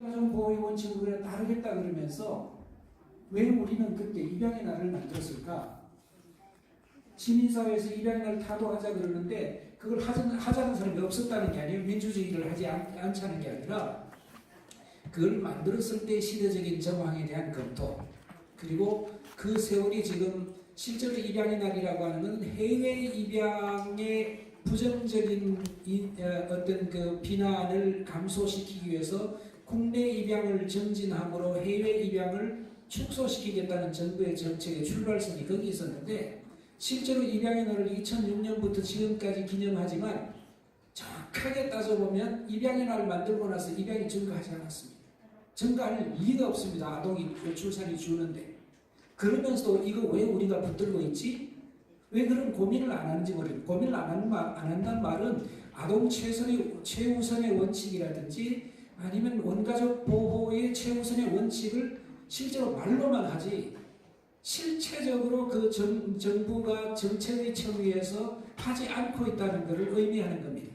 가정보호의 원칙을 따르겠다 그러면서 왜 우리는 그때 입양의 날을 만들었을까? 시민사회에서 입양의 날 타도하자 그러는데 그걸 하자는, 하자는 사람이 없었다는 게 아니에요. 민주주의를 하지 않, 않자는 게 아니라 그걸 만들었을 때 시대적인 정황에 대한 검토 그리고 그 세월이 지금 실제로 입양의 날이라고 하는 건 해외 입양의 부정적인 이, 어, 어떤 그 비난을 감소시키기 위해서 국내 입양을 정진함으로 해외 입양을 축소시키겠다는 정부의 정책의 출발선이 거기 있었는데 실제로 입양의 날을 2006년부터 지금까지 기념하지만 정확하게 따져보면 입양의 날을 만들고 나서 입양이 증가하지 않았습니다. 증가할 리가 없습니다. 아동이 출산이 주는데 그러면서도 이거 왜 우리가 붙들고 있지? 왜 그런 고민을 안 하는지 모르겠어요. 고민을 안, 말, 안 한다는 말은 아동 최선의, 최우선의 원칙이라든지 아니면 원가족 보호의 최우선의 원칙을 실제로 말로만 하지 실체적으로 그 정, 정부가 정책의 청위에서 하지 않고 있다는 것을 의미하는 겁니다.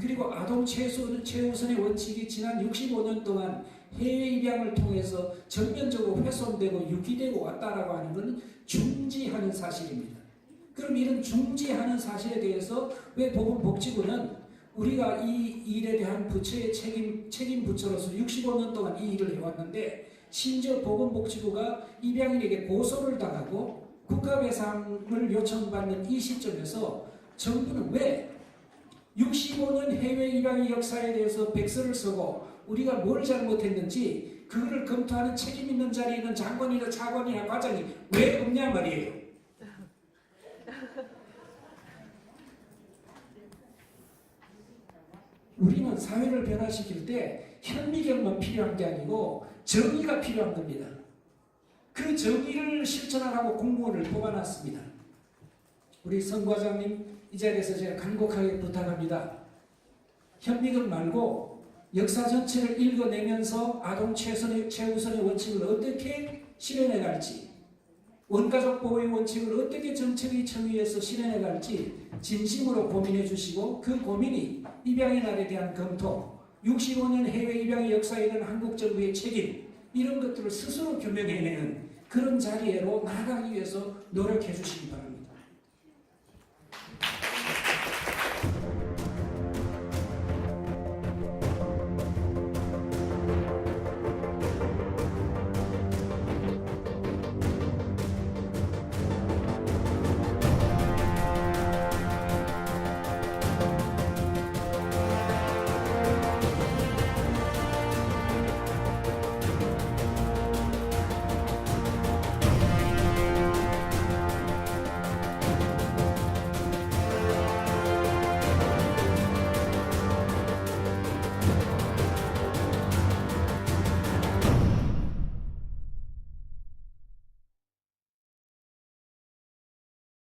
그리고 아동 최소, 최우선의 원칙이 지난 65년 동안 해외 입양을 통해서 전면적으로 훼손되고 유기되고 왔다라고 하는 것은 중지하는 사실입니다. 그럼 이런 중지하는 사실에 대해서 왜 보건복지부는 우리가 이 일에 대한 부처의 책임, 책임 부처로서 65년 동안 이 일을 해왔는데 심지어 보건복지부가 입양인에게 고소를 당하고 국가배상을 요청받는 이 시점에서 정부는 왜 65년 해외 입양의 역사에 대해서 백서를 쓰고 우리가 뭘 잘못했는지 그거를 검토하는 책임 있는 자리에 있는 장관이나 차관이나 과장이 왜 없냐 말이에요. 우리는 사회를 변화시킬 때 현미경만 필요한 게 아니고 정의가 필요한 겁니다. 그 정의를 실천하라고 공무원을 뽑아놨습니다. 우리 성 과장님 이 자리에서 제가 간곡하게 부탁합니다. 현미경 말고 역사 전체를 읽어내면서 아동 최선의, 최우선의 원칙을 어떻게 실현해 갈지 원가족 보호의 원칙을 어떻게 정책의 청위에서 실현해 갈지 진심으로 고민해 주시고 그 고민이 입양의 날에 대한 검토 65년 해외 입양의 역사에 대한 한국 정부의 책임 이런 것들을 스스로 규명해내는 그런 자리로 나아가기 위해서 노력해 주시기 바랍니다.